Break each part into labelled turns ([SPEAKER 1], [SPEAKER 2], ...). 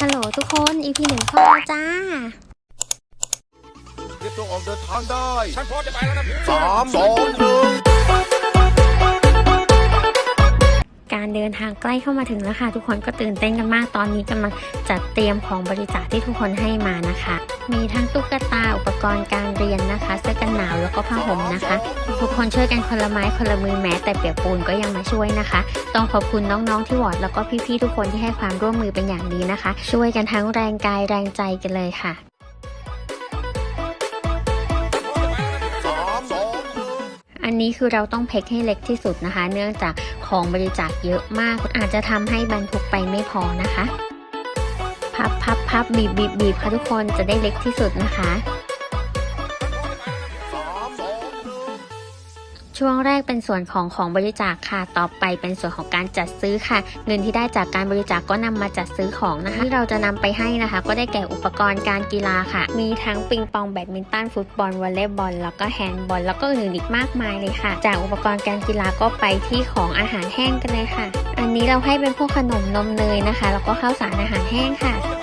[SPEAKER 1] ฮัลโหลทุกคน EP หนึ่งเข้าแล้วจ้า
[SPEAKER 2] เตรียมตัวออกเดินทางได้
[SPEAKER 3] ฉันพร้อมจะไปแล้วนะพี่
[SPEAKER 2] สามสองหนึ่ง
[SPEAKER 1] การเดินทางใกล้เข้ามาถึงแล้วค่ะ ทุกคนก็ตื่นเต้นกันมากตอนนี้กำลังจัดเตรียมของบริจาคที่ทุกคนให้มานะคะ มีทั้งตุ๊กตาอุป กรณ์การเรียนนะคะเสื้อกันหนาวแล้วก็ผ้าห่มนะคะ ทุกคนช่วยกันคนละไม้คนละมือแม้ แต่เปียกปูนก็ยังมาช่วยนะคะ ต้องขอบคุณน้องๆที่วอร์ดแล้วก็พี่ๆทุกคนที่ให้ความร่วมมือเป็นอย่างดีนะคะ ช่วยกันทั้งแรงกายแรงใจกันเลยค่ะ
[SPEAKER 2] อัน
[SPEAKER 1] นี้คือเราต้องแพ็คให้เล็กที่สุดนะคะ เนื่องจากของบริจาคเยอะมาก อาจจะทำให้บรรทุกไปไม่พอนะคะ พับพับพับบีบบีบบีบค่ะทุกคนจะได้เล็กที่สุดนะคะ ช่วงแรกเป็นส่วนของของบริจาคค่ะ ต่อไปเป็นส่วนของการจัดซื้อค่ะ เงินที่ได้จากการบริจาคก็นำมาจัดซื้อของนะคะที่เราจะนำไปให้นะคะ ก็ได้แก่อุปกรณ์การกีฬาค่ะ มีทั้งปิงปองแบดมินตันฟุตบอลวอลเลย์บอลแล้วก็แฮนด์บอลแล้วก็อื่นอีกมากมายเลยค่ะ จากอุปกรณ์การกีฬาก็ไปที่ของอาหารแห้งกันเลยค่ะ อันนี้เราให้เป็นพวกขนมนมเนยนะคะ แล้วก็ข้าวสารอาหารแห้งค่ะ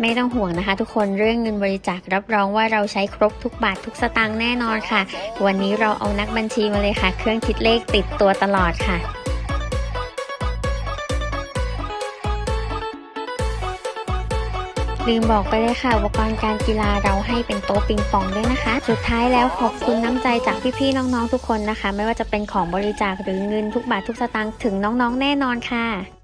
[SPEAKER 1] ไม่ต้องห่วงนะคะทุกคนเรื่องเงินบริจาครับรองว่าเราใช้ครบทุกบาททุกสตางค์แน่นอนค่ะ วันนี้เราเอานักบัญชีมาเลยค่ะ เครื่องคิดเลขติดตัวตลอดค่ะลืมบอกไปเลยค่ะอุปกรณ์การกีฬาเราให้เป็นโต๊ะปิงปองด้วยนะคะ สุดท้ายแล้วขอบคุณน้ำใจจากพี่ๆน้องๆทุกคนนะคะ ไม่ว่าจะเป็นของบริจาคหรือเงินทุกบาททุกสตางค์ถึงน้องๆแน่นอนค่ะ